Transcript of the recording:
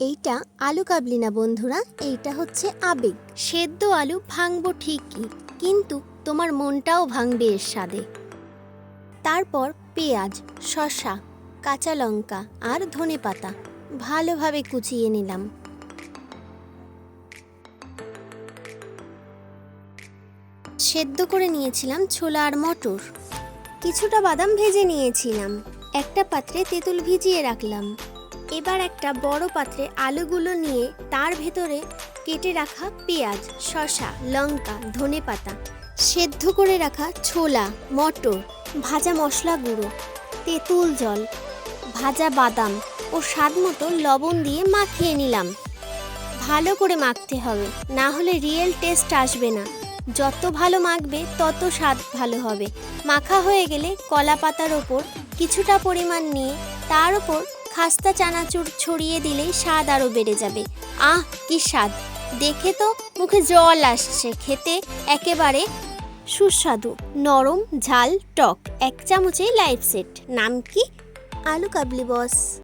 এইটা আলু কাবলি না বন্ধুরা, এইটা হচ্ছে আবেগ। সেদ্ধ আলু ভাঙবো ঠিকই, কিন্তু তোমার মনটাও ভাঙবে এর স্বাদে। তারপর পেঁয়াজ, শসা, কাঁচা লঙ্কা আর ধনে পাতা ভালোভাবে কুচিয়ে নিলাম। সেদ্ধ করে নিয়েছিলাম ছোলা আর মটর। কিছুটা বাদাম ভেজে নিয়েছিলাম। একটা পাত্রে তেঁতুল ভিজিয়ে রাখলাম। এবার একটা বড় পাত্রে আলুগুলো নিয়ে তার ভেতরে কেটে রাখা পেঁয়াজ, শসা, লঙ্কা, ধনে পাতা, সেদ্ধ করে রাখা ছোলা, মটর, ভাজা মশলা গুঁড়ো, তেঁতুল জল, ভাজা বাদাম ও স্বাদ মতো লবণ দিয়ে মাখিয়ে নিলাম। ভালো করে মাখতে হবে, না হলে রিয়েল টেস্ট আসবে না। যত ভালো মাখবে, তত স্বাদ ভালো হবে। মাখা হয়ে গেলে কলা পাতার ওপর কিছুটা পরিমাণ নিয়ে তার ওপর খাস্তা চানাচুর ছড়িয়ে দিলেই স্বাদ আরও বেড়ে যাবে। আহ, কি স্বাদ। দেখে তো মুখে জল আসছে, খেতে একেবারে সুস্বাদু। নরম, ঝাল, টক, এক চামচে লাইফ সেট। নাম কি? আলু কাবলি বস।